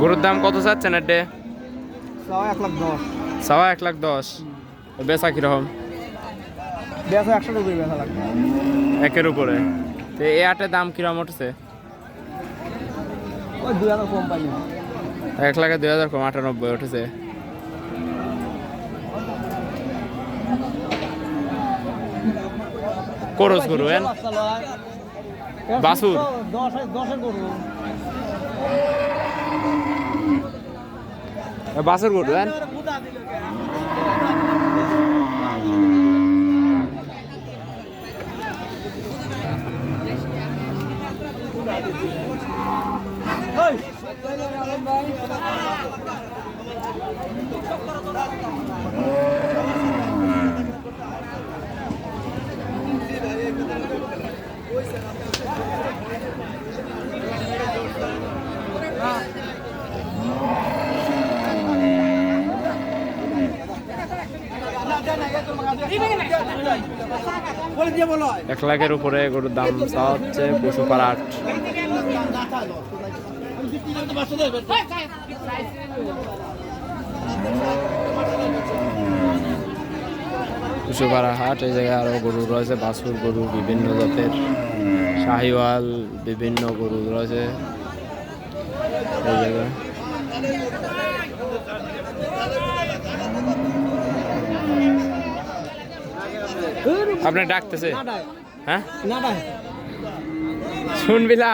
গরুর দাম কত চাচ্ছেন এডে এক লাখ দশ। সাওয়া এক লাখ দশ। বেচা কীরকম? বেচা একশো রুপির বেচা লাগবে। একের উপরে। তো এই আটের দাম কীরকম উঠছে? দুই হাজার কম পাই এক লাখে দুই হাজার কম আটানব্বই উঠেছে। করস গরু বাছুর? দশ দশের গরু বাসের গরু এক লাখের উপরে গরুর দাম চাওয়া হচ্ছে পশুপাড়া আট। পশুপাড়া হাট, এই জায়গায় আরও গরু রয়েছে, বাছুর গরু, বিভিন্ন জাতের শাহিওয়াল, বিভিন্ন গরু রয়েছে। এই জায়গায়। আপনার ডাকতেছে হ্যাঁ না ভাই শুনবিলা